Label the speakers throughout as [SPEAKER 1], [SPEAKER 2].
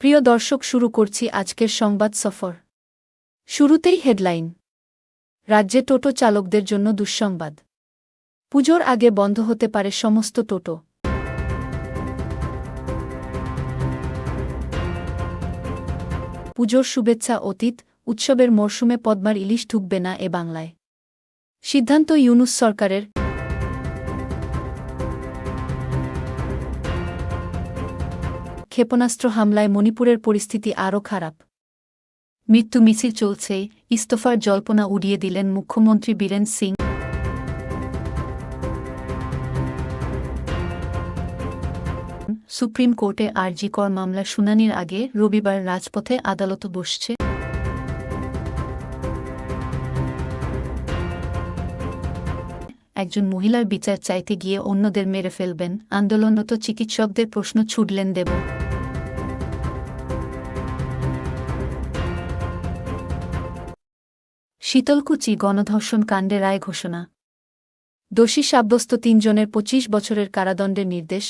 [SPEAKER 1] প্রিয় দর্শক, শুরু করছি আজকের সংবাদ সফর। শুরুতেই হেডলাইন। রাজ্যে টোটো চালকদের জন্য দুঃসংবাদ। পুজোর আগে বন্ধ হতে পারে সমস্ত টোটো। পুজোর শুভেচ্ছা অতীত, উৎসবের মরশুমে পদ্মার ইলিশ ঢুকবে না এ বাংলায়। সিদ্ধান্ত ইউনুস সরকারের ক্ষেপণাস্ত্র হামলায় মণিপুরের পরিস্থিতি আরও খারাপ। মৃত্যু মিছিল চলছেই ইস্তফার জল্পনা উড়িয়ে দিলেন মুখ্যমন্ত্রী বীরেন সিং। সুপ্রিম কোর্টে আরজি কর মামলা শুনানির আগে রবিবার রাজপথে আদালত বসছে। একজন মহিলার বিচার চাইতে গিয়ে অন্যদের মেরে ফেলবেন। আন্দোলনরত চিকিৎসকদের প্রশ্ন ছুটলেন দেব। শীতলকুচি গণধর্ষণ কাণ্ডে রায় ঘোষণা। দোষী সাব্যস্ত তিনজনের পঁচিশ বছরের কারাদণ্ডের নির্দেশ।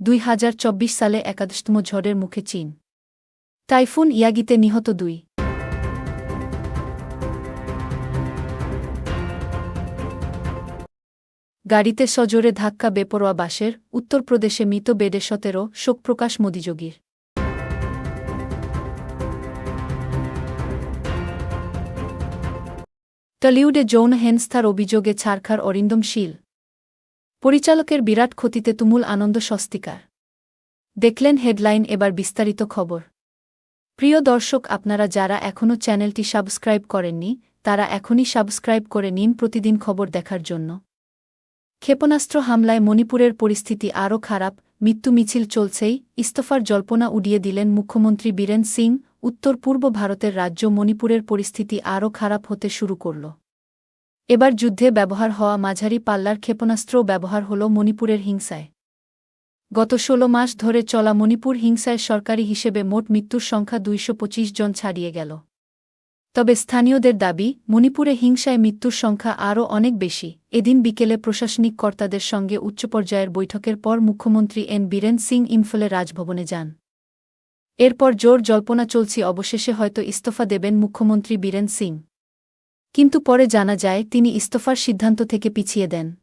[SPEAKER 1] দুই হাজার চব্বিশ সালে একাদশতম ঝড়ের মুখে চীন। টাইফুন ইয়াগিতে নিহত দুই। গাড়িতে সজোরে ধাক্কা বেপরোয়া বাসের, উত্তরপ্রদেশে মৃত বেডে সতেরো, শোকপ্রকাশ মোদিযোগীর টলিউডে যৌন হেনস্থার অভিযোগে ছাড়খার অরিন্দম শীল পরিচালকের বিরাট ক্ষতিতে তুমুল আনন্দ স্বস্তিকার। দেখলেন হেডলাইন এবার বিস্তারিত খবর। প্রিয় দর্শক, আপনারা যারা এখনও চ্যানেলটি সাবস্ক্রাইব করেননি, তারা এখনই সাবস্ক্রাইব করে নিন প্রতিদিন খবর দেখার জন্য। ক্ষেপণাস্ত্র হামলায় মণিপুরের পরিস্থিতি আরও খারাপ, মৃত্যু মিছিল চলছেই, ইস্তফার জল্পনা উড়িয়ে দিলেন মুখ্যমন্ত্রী বীরেন সিং উত্তর পূর্ব ভারতের রাজ্য মণিপুরের পরিস্থিতি আরও খারাপ হতে শুরু করল। এবার যুদ্ধে ব্যবহার হওয়া মাঝারি পাল্লার ক্ষেপণাস্ত্রও ব্যবহার হল মণিপুরের হিংসায়। গত ১৬ মাস ধরে চলা মণিপুর হিংসায় সরকারি হিসেবে মোট মৃত্যুর সংখ্যা দুইশো পঁচিশ জন ছাড়িয়ে গেল। তবে স্থানীয়দের দাবি, মণিপুরে হিংসায় মৃত্যুর সংখ্যা আরও অনেক বেশি। এদিন বিকেলে প্রশাসনিক কর্তাদের সঙ্গে উচ্চ পর্যায়ের বৈঠকের পর মুখ্যমন্ত্রী এন বীরেন সিং ইম্ফলে রাজভবনে যান। এরপর জোর জল্পনা চলছি, অবশেষে হয়তো ইস্তফা দেবেন মুখ্যমন্ত্রী বীরেন সিং। কিন্তু পরে জানা যায়, তিনি ইস্তফার সিদ্ধান্ত থেকে পিছিয়ে দেন।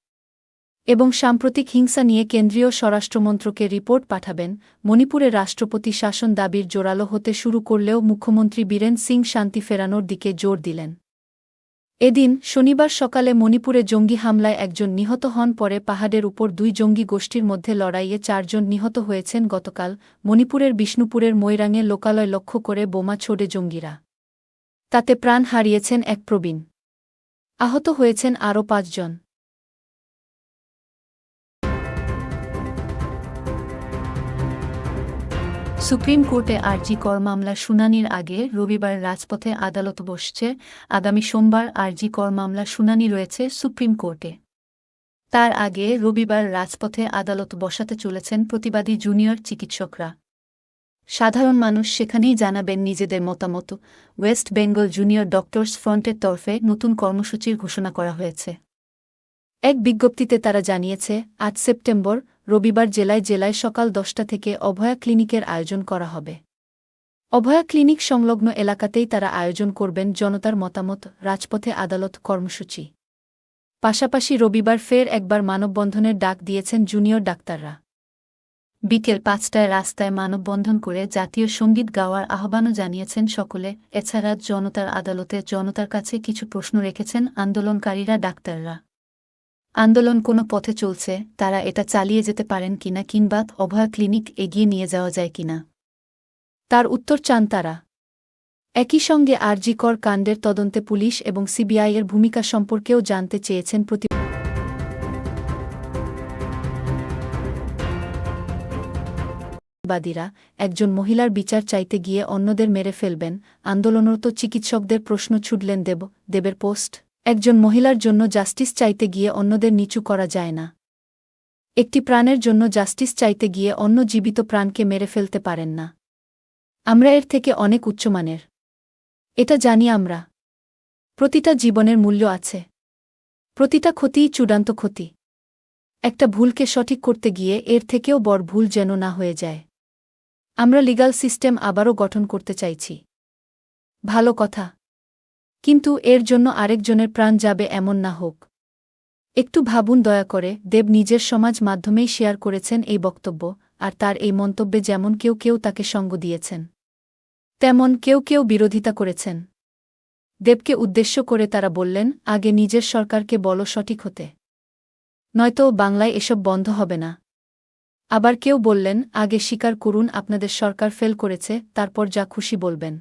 [SPEAKER 1] এবং সাম্প্রতিক হিংসা নিয়ে কেন্দ্রীয় স্বরাষ্ট্রমন্ত্রকে রিপোর্ট পাঠাবেন মণিপুরে রাষ্ট্রপতি শাসন দাবির জোরালো হতে শুরু করলেও মুখ্যমন্ত্রী বীরেন সিং শান্তি ফেরানোর দিকে জোর দিলেন। এদিন শনিবার সকালে মণিপুরে জঙ্গি হামলায় একজন নিহত হন পরে পাহাড়ের উপর দুই জঙ্গি গোষ্ঠীর মধ্যে লড়াইয়ে চারজন নিহত হয়েছেন গতকাল মণিপুরের বিষ্ণুপুরের ময়রাঙে লোকালয় লক্ষ্য করে বোমা ছোড়ে জঙ্গিরা। তাতে প্রাণ হারিয়েছেন এক প্রবীণ। আহত হয়েছেন আরও পাঁচজন। সুপ্রিম কোর্টে আরজি কর মামলা শুনানির আগে রবিবার রাজপথে আদালত বসছে। আগামী সোমবার আরজি কর মামলা শুনানি রয়েছে সুপ্রিম কোর্টে। তার আগে রবিবার রাজপথে আদালত বসাতে চলেছেন প্রতিবাদী জুনিয়র চিকিৎসকরা। সাধারণ মানুষ সেখানেই জানাবেন নিজেদের মতামত। ওয়েস্ট বেঙ্গল জুনিয়র ডক্টরস ফ্রন্টের তরফে নতুন কর্মসূচির ঘোষণা করা হয়েছে। এক বিজ্ঞপ্তিতে তারা জানিয়েছে আট সেপ্টেম্বর রবিবার জেলায় জেলায় সকাল দশটা থেকে অভয়া ক্লিনিকের আয়োজন করা হবে। অভয়া ক্লিনিক সংলগ্ন এলাকাতেই তারা আয়োজন করবেন জনতার মতামত, রাজপথে আদালত কর্মসূচি। পাশাপাশি রবিবার ফের একবার মানববন্ধনের ডাক দিয়েছেন জুনিয়র ডাক্তাররা। বিকেল পাঁচটায় রাস্তায় মানববন্ধন করে জাতীয় সংগীত গাওয়ার আহ্বানও জানিয়েছেন সকলে, এছাড়া জনতার আদালতে জনতার কাছে কিছু প্রশ্ন রেখেছেন আন্দোলনকারীরা ডাক্তাররা। আন্দোলন কোনো পথে চলছে, তারা এটা চালিয়ে যেতে পারেন কিনা কিংবা অভয়া ক্লিনিক এগিয়ে নিয়ে যাওয়া যায় কিনা। তার উত্তর চান তারা। একই সঙ্গে আরজিকর কাণ্ডের তদন্তে পুলিশ এবং সিবিআইয়ের ভূমিকা সম্পর্কেও জানতে চেয়েছেন প্রতি বাদীরা, একজন মহিলার বিচার চাইতে গিয়ে অন্যদের মেরে ফেলবেন, আন্দোলনরত চিকিৎসকদের প্রশ্ন ছুটলেন দেব দেবের পোস্ট। একজন মহিলার জন্য জাস্টিস চাইতে গিয়ে অন্যদের নিচু করা যায় না। একটি প্রাণের জন্য জাস্টিস চাইতে গিয়ে অন্য জীবিত প্রাণকে মেরে ফেলতে পারেন না। আমরা এর থেকে অনেক উচ্চমানের। এটা জানি আমরা। প্রতিটা জীবনের মূল্য আছে। প্রতিটা ক্ষতিই চূড়ান্ত ক্ষতি। একটা ভুলকে সঠিক করতে গিয়ে এর থেকেও বড় ভুল যেন না হয়ে যায়। আমরা লিগাল সিস্টেম আবারও গঠন করতে চাইছি। ভালো কথা। কিন্তু এর জন্য আরেকজনের প্রাণ যাবে এমন না হোক। একটু ভাবুন দয়া করে, দেব নিজের সমাজ মাধ্যমেই শেয়ার করেছেন এই বক্তব্য, আর তার এই মন্তব্যে যেমন কেউ কেউ তাকে সঙ্গ দিয়েছেন, তেমন কেউ কেউ বিরোধিতা করেছেন। দেবকে উদ্দেশ্য করে তারা বললেন, আগে নিজের সরকারকে বলো সঠিক হতে। নয়তো বাংলায় এসব বন্ধ হবে না। আবার কেউ বললেন, আগে স্বীকার করুন আপনাদের সরকার ফেল করেছে, তারপর যা খুশি বলবেন।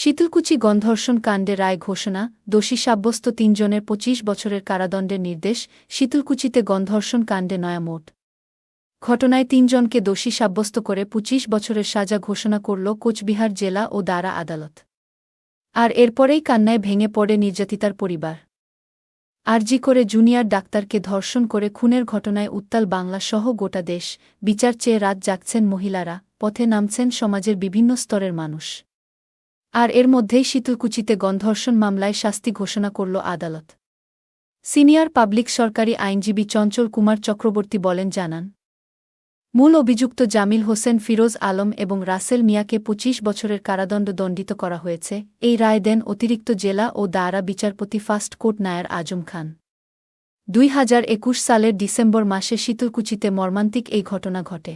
[SPEAKER 1] শীতলকুচি গণধর্ষণ কাণ্ডে রায় ঘোষণা, দোষী সাব্যস্ত তিনজনের পঁচিশ বছরের কারাদণ্ডের নির্দেশ, শীতলকুচিতে গণধর্ষণ কাণ্ডে নয়া মোট ঘটনায় তিনজনকে দোষী সাব্যস্ত করে পঁচিশ বছরের সাজা ঘোষণা করল কোচবিহার জেলা ও দারা আদালত। আর এরপরেই কান্নায় ভেঙে পড়ে নির্যাতিতার পরিবার। আরজি করে জুনিয়র ডাক্তারকে ধর্ষণ করে খুনের ঘটনায় উত্তাল বাংলা সহ গোটা দেশ, বিচার চেয়ে রাত জাগছেন মহিলারা, পথে নামছেন সমাজের বিভিন্ন স্তরের মানুষ। আর এর মধ্যেই শীতলকুচিতে গণধর্ষণ মামলায় শাস্তি ঘোষণা করল আদালত। সিনিয়র পাবলিক সরকারি আইনজীবী চঞ্চল কুমার চক্রবর্তী বলেন, জানান, মূল অভিযুক্ত জামিল হোসেন ফিরোজ আলম এবং রাসেল মিয়াকে ২৫ বছরের কারাদণ্ড দণ্ডিত করা হয়েছে। এই রায় দেন অতিরিক্ত জেলা ও দায়রা বিচারপতি ফাস্ট কোর্ট নায়ার আজম খান। দুই হাজার একুশ সালের ডিসেম্বর মাসে শীতলকুচিতে মর্মান্তিক এই ঘটনা ঘটে।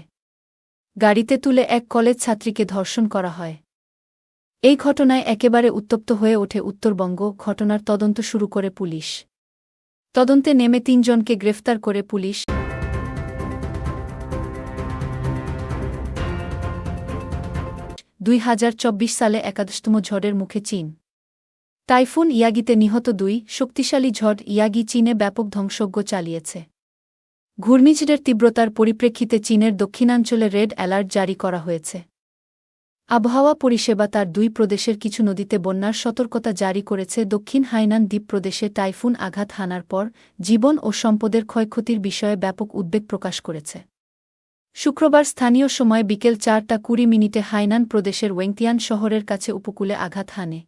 [SPEAKER 1] গাড়িতে তুলে এক কলেজ ছাত্রীকে ধর্ষণ করা হয়। এই ঘটনায় একেবারে উত্তপ্ত হয়ে ওঠে উত্তরবঙ্গ, ঘটনার তদন্ত শুরু করে পুলিশ। তদন্তে নেমে তিনজনকে গ্রেফতার করে পুলিশ। দুই হাজার চব্বিশ সালে একাদশতম ঝড়ের মুখে চীন। টাইফুন ইয়াগিতে নিহত দুই, শক্তিশালী ঝড় ইয়াগি চীনে ব্যাপক ধ্বংসজ্ঞ চালিয়েছে। ঘূর্ণিঝড়ের তীব্রতার পরিপ্রেক্ষিতে চীনের দক্ষিণাঞ্চলে রেড অ্যালার্ট জারি করা হয়েছে। আবহাওয়া পরিষেবা তার দুই প্রদেশের কিছু নদীতে বন্যার সতর্কতা জারি করেছে দক্ষিণ হাইনান দ্বীপ প্রদেশে টাইফুন আঘাত হানার পর জীবন ও সম্পদের ক্ষয়ক্ষতির বিষয়ে ব্যাপক উদ্বেগ প্রকাশ করেছে। শুক্রবার স্থানীয় সময় বিকেল চারটা কুড়ি মিনিটে হাইনান প্রদেশের ওয়েংতিয়ান শহরের কাছে উপকূলে আঘাত হানে।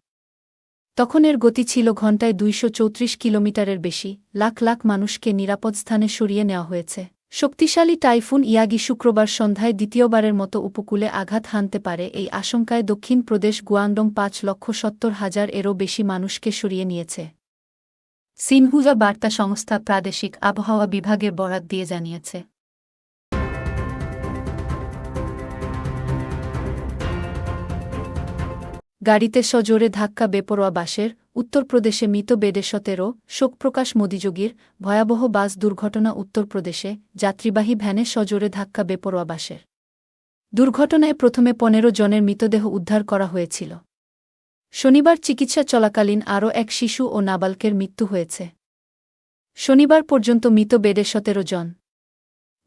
[SPEAKER 1] তখন এর গতি ছিল ঘণ্টায় দুইশ চৌত্রিশ কিলোমিটারের বেশি, লাখ লাখ মানুষকে নিরাপদ স্থানে সরিয়ে নেওয়া হয়েছে। শক্তিশালী টাইফুন ইয়াগি শুক্রবার সন্ধ্যায় দ্বিতীয়বারের মতো উপকূলে আঘাত হানতে পারে এই আশঙ্কায় দক্ষিণ প্রদেশ গুয়াংডং পাঁচ লক্ষ সত্তর হাজার এরও বেশি মানুষকে সরিয়ে নিয়েছে। সিনহুজা বার্তা সংস্থা প্রাদেশিক আবহাওয়া বিভাগের বরাত দিয়ে জানিয়েছে। গাড়িতে সজোরে ধাক্কা বেপরোয়া বাসের উত্তরপ্রদেশে মৃত বেডে সতেরো, শোকপ্রকাশ মোদিযোগীর ভয়াবহ বাস দুর্ঘটনা উত্তরপ্রদেশে যাত্রীবাহী ভ্যানে সজোরে ধাক্কা বেপরোয়া বাসের। দুর্ঘটনায় প্রথমে পনেরো জনের মৃতদেহ উদ্ধার করা হয়েছিল। শনিবার চিকিৎসা চলাকালীন আরও এক শিশু ও নাবালকের মৃত্যু হয়েছে। শনিবার পর্যন্ত মৃত বেডে সতেরো জন।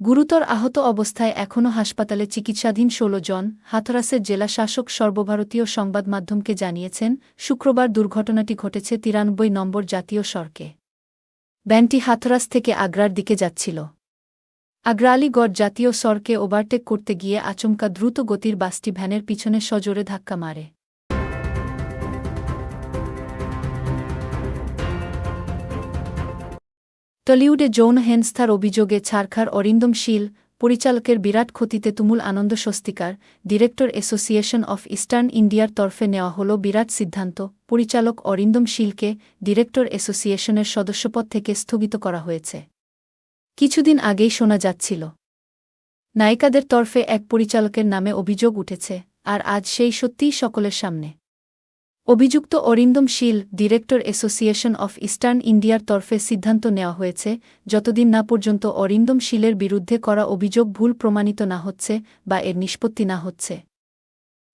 [SPEAKER 1] গুরুতর আহত অবস্থায় এখনও হাসপাতালে চিকিৎসাধীন ষোলো জন, হাথরাসের জেলা শাসক সর্বভারতীয় সংবাদ মাধ্যমকে জানিয়েছেন, শুক্রবার দুর্ঘটনাটি ঘটেছে তিরানব্বই নম্বর জাতীয় সড়কে। ব্যানটি হাথরাস থেকে আগ্রার দিকে যাচ্ছিল। আগ্রা আলীগড় জাতীয় সড়কে ওভারটেক করতে গিয়ে আচমকা দ্রুত গতির বাসটি ভ্যানের পিছনে সজোরে ধাক্কা মারে। টলিউডে যৌন হেনস্থার অভিযোগে ছারখার অরিন্দম শীল পরিচালকের বিরাট ক্ষতিতে তুমুল আনন্দ স্বস্তিকার, ডিরেক্টর অ্যাসোসিয়েশন অফ ইস্টার্ন ইন্ডিয়ার তরফে নেওয়া হল বিরাট সিদ্ধান্ত, পরিচালক অরিন্দম শীলকে ডিরেক্টর অ্যাসোসিয়েশনের সদস্যপদ থেকে স্থগিত করা হয়েছে। কিছুদিন আগেই শোনা যাচ্ছিল। নায়িকাদের তরফে এক পরিচালকের নামে অভিযোগ উঠেছে, আর আজ সেই সত্যিই সকলের সামনে। অভিযুক্ত Arindam Shil, director association of eastern ইন্ডিয়ার তরফে সিদ্ধান্ত নেওয়া হয়েছে, যতদিন না পর্যন্ত অরিন্দম শীলের বিরুদ্ধে করা অভিযোগ ভুল প্রমাণিত না হচ্ছে বা এর নিষ্পত্তি না হচ্ছে।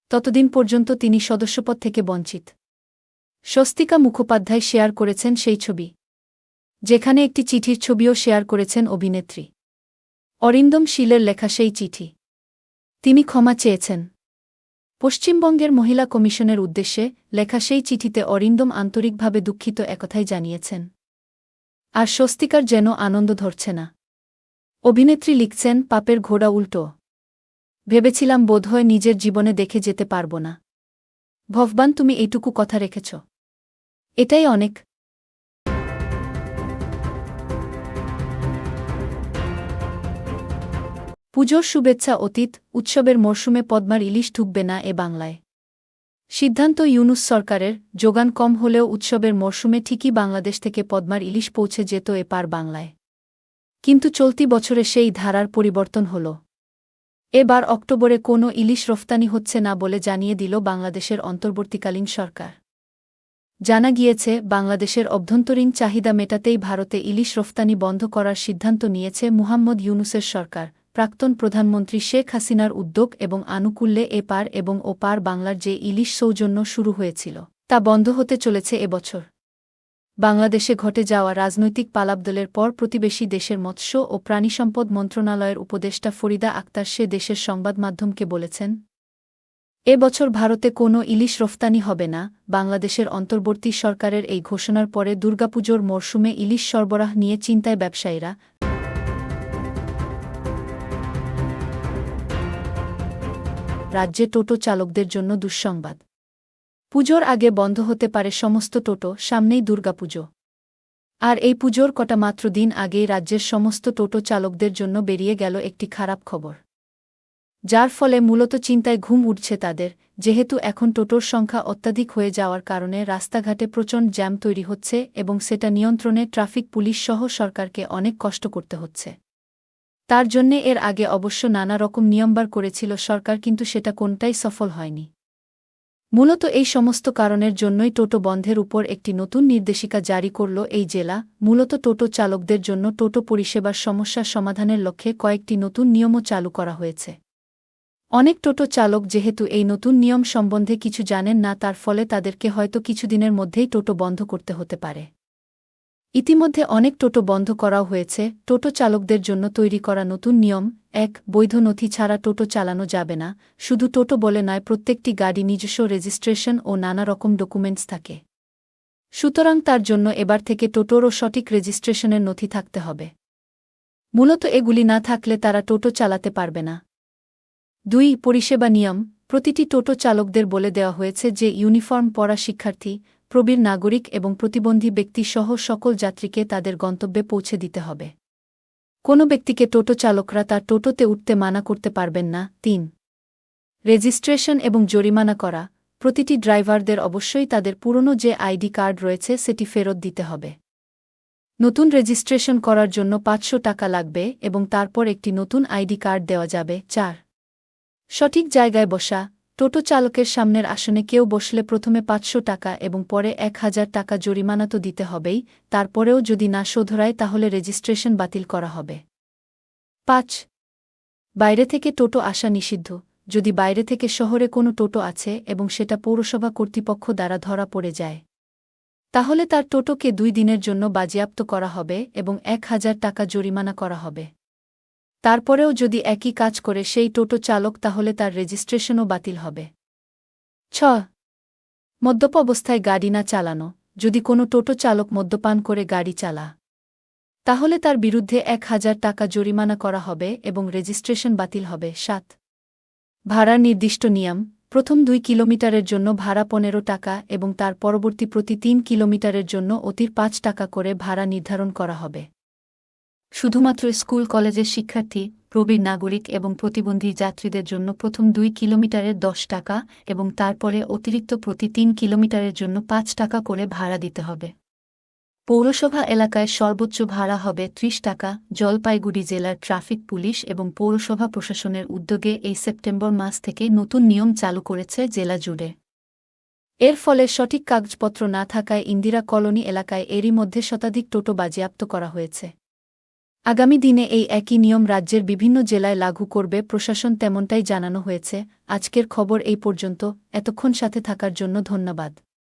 [SPEAKER 1] ততদিন পর্যন্ত তিনি সদস্যপদ থেকে বঞ্চিত। স্বস্তিকা মুখোপাধ্যায় শেয়ার করেছেন সেই ছবি, যেখানে একটি চিঠির ছবিও শেয়ার করেছেন অভিনেত্রী। অরিন্দম শীলের লেখা সেই চিঠি। তিনি ক্ষমা চেয়েছেন। পশ্চিমবঙ্গের মহিলা কমিশনের উদ্দেশ্যে লেখা সেই চিঠিতে অরিন্দম আন্তরিকভাবে দুঃখিত একথাই জানিয়েছেন। আর স্বস্তিকার যেন আনন্দ ধরছে না। অভিনেত্রী লিখছেন, পাপের ঘোড়া উল্টো। ভেবেছিলাম বোধহয় নিজের জীবনে দেখে যেতে পারব না। ভগবান, তুমি এইটুকু কথা রেখেছ। এটাই অনেক। পুজোর শুভেচ্ছা অতীত, উৎসবের মরশুমে পদ্মার ইলিশ ঢুকবে না এ বাংলায়। সিদ্ধান্ত ইউনুস সরকারের, যোগান কম হলেও উৎসবের মরশুমে ঠিকই বাংলাদেশ থেকে পদ্মার ইলিশ পৌঁছে যেত এ পার বাংলায়। কিন্তু চলতি বছরে সেই ধারার পরিবর্তন হল। এবার অক্টোবরে কোনো ইলিশ রফতানি হচ্ছে না বলে জানিয়ে দিল বাংলাদেশের অন্তর্বর্তীকালীন সরকার। জানা গিয়েছে, বাংলাদেশের অভ্যন্তরীণ চাহিদা মেটাতেই ভারতে ইলিশ রফতানি বন্ধ করার সিদ্ধান্ত নিয়েছে মুহাম্মদ ইউনুসের সরকার। প্রাক্তন প্রধানমন্ত্রী শেখ হাসিনার উদ্যোগ এবং আনুকূল্যে এ পার এবং ও পার বাংলার যে ইলিশ সৌজন্য শুরু হয়েছিল, তা বন্ধ হতে চলেছে এবছর বাংলাদেশে ঘটে যাওয়া রাজনৈতিক পালাবদলের পর প্রতিবেশী দেশের মৎস্য ও প্রাণিসম্পদ মন্ত্রণালয়ের উপদেষ্টা ফরিদা আক্তার সে দেশের সংবাদ মাধ্যমকে বলেছেন, এ বছর ভারতে কোনো ইলিশ রফতানি হবে না। বাংলাদেশের অন্তর্বর্তী সরকারের এই ঘোষণার পরে দুর্গাপুজোর মরশুমে ইলিশ সরবরাহ নিয়ে চিন্তায় ব্যবসায়ীরা রাজ্যে টোটো চালকদের জন্য দুঃসংবাদ। পুজোর আগে বন্ধ হতে পারে সমস্ত টোটো, সামনেই দুর্গাপুজো আর এই পুজোর কটা মাত্র দিন আগেই রাজ্যের সমস্ত টোটো চালকদের জন্য বেরিয়ে গেল একটি খারাপ খবর। যার ফলে মূলত চিন্তায় ঘুম উঠছে তাদের, যেহেতু এখন টোটোর সংখ্যা অত্যাধিক হয়ে যাওয়ার কারণে রাস্তাঘাটে প্রচণ্ড জ্যাম তৈরি হচ্ছে এবং সেটা নিয়ন্ত্রণে ট্রাফিক, পুলিশ সহ সরকারকে অনেক কষ্ট করতে হচ্ছে। তার জন্যে এর আগে অবশ্য নানা রকম নিয়মবার করেছিল সরকার, কিন্তু সেটা কোনটাই সফল হয়নি। মূলত এই সমস্ত কারণের জন্যই টোটো বন্ধের উপর একটি নতুন নির্দেশিকা জারি করল এই জেলা। মূলত টোটো চালকদের জন্য টোটো পরিষেবার সমস্যা সমাধানের লক্ষ্যে কয়েকটি নতুন নিয়মও চালু করা হয়েছে। অনেক টোটো চালক যেহেতু এই নতুন নিয়ম সম্বন্ধে কিছু জানেন না, তার ফলে তাদেরকে হয়তো কিছুদিনের মধ্যেই টোটো বন্ধ করতে হতে পারে। ইতিমধ্যে অনেক টোটো বন্ধ করাও হয়েছে, টোটো চালকদের জন্য তৈরি করা নতুন নিয়ম, এক, বৈধ নথি ছাড়া টোটো চালানো যাবে না, শুধু টোটো বলে নয়, প্রত্যেকটি গাড়ি নিজস্ব রেজিস্ট্রেশন ও নানা রকম ডকুমেন্টস থাকে। সুতরাং তার জন্য এবার থেকে টোটোরও সঠিক রেজিস্ট্রেশনের নথি থাকতে হবে। মূলত এগুলি না থাকলে তারা টোটো চালাতে পারবে না। দুই, পরিষেবা নিয়ম, প্রতিটি টোটো চালকদের বলে দেওয়া হয়েছে যে ইউনিফর্ম পরা শিক্ষার্থী প্রবীর নাগরিক এবং প্রতিবন্ধী ব্যক্তি সহ সকল যাত্রীকে তাদের গন্তব্যে পৌঁছে দিতে হবে। কোনো ব্যক্তিকে টোটো চালকরা তার টোটোতে উঠতে মানা করতে পারবেন না। তিন, রেজিস্ট্রেশন এবং জরিমানা করা। প্রতিটি ড্রাইভারদের অবশ্যই তাদের পুরনো যে আইডি কার্ড রয়েছে সেটি ফেরত দিতে হবে। নতুন রেজিস্ট্রেশন করার জন্য পাঁচশো টাকা লাগবে এবং তারপর একটি নতুন আইডি কার্ড দেওয়া যাবে। চার, সঠিক জায়গায় বসা। টোটো চালকের সামনের আসনে কেউ বসলে প্রথমে পাঁচশো টাকা এবং পরে এক হাজার টাকা জরিমানা তো দিতে হবেই, তারপরেও যদি না শোধরায় তাহলে রেজিস্ট্রেশন বাতিল করা হবে। পাঁচ। বাইরে থেকে টোটো আসা নিষিদ্ধ। যদি বাইরে থেকে শহরে কোনো টোটো আছে এবং সেটা পৌরসভা কর্তৃপক্ষ দ্বারা ধরা পড়ে যায়, তাহলে তার টোটোকে দুই দিনের জন্য বাজেয়াপ্ত করা হবে এবং এক হাজার টাকা জরিমানা করা হবে। তারপরেও যদি একই কাজ করে সেই টোটো চালক তাহলে তার রেজিস্ট্রেশনও বাতিল হবে। ছ। মদ্যপ অবস্থায় গাড়ি না চালানো, যদি কোনো টোটো চালক মদ্যপান করে গাড়ি চালা, তাহলে তার বিরুদ্ধে এক হাজার টাকা জরিমানা করা হবে এবং রেজিস্ট্রেশন বাতিল হবে। সাত। ভাড়ার নির্দিষ্ট নিয়ম, প্রথম দুই কিলোমিটারের জন্য ভাড়া পনেরো টাকা এবং তার পরবর্তী প্রতি তিন কিলোমিটারের জন্য অতির পাঁচ টাকা করে ভাড়া নির্ধারণ করা হবে। শুধুমাত্র স্কুল, কলেজের শিক্ষার্থী প্রবীর নাগরিক এবং প্রতিবন্ধী যাত্রীদের জন্য প্রথম দুই কিলোমিটারের দশ টাকা এবং তারপরে অতিরিক্ত প্রতি তিন কিলোমিটারের জন্য পাঁচ টাকা করে ভাড়া দিতে হবে। পৌরসভা এলাকায় সর্বোচ্চ ভাড়া হবে ত্রিশ টাকা, জলপাইগুড়ি জেলার ট্রাফিক পুলিশ এবং পৌরসভা প্রশাসনের উদ্যোগে এই সেপ্টেম্বর মাস থেকে নতুন নিয়ম চালু করেছে জেলা জুড়ে। এর ফলে সঠিক কাগজপত্র না থাকায় ইন্দিরা কলোনি এলাকায় এরই মধ্যে শতাধিক টোটো বাজেয়াপ্ত করা হয়েছে। আগামী দিনে এই একই নিয়ম রাজ্যের বিভিন্ন জেলায় লাগু করবে, প্রশাসন তেমনটাই জানানো হয়েছে। আজকের খবর এই পর্যন্ত। এতক্ষণ সাথে থাকার জন্য ধন্যবাদ।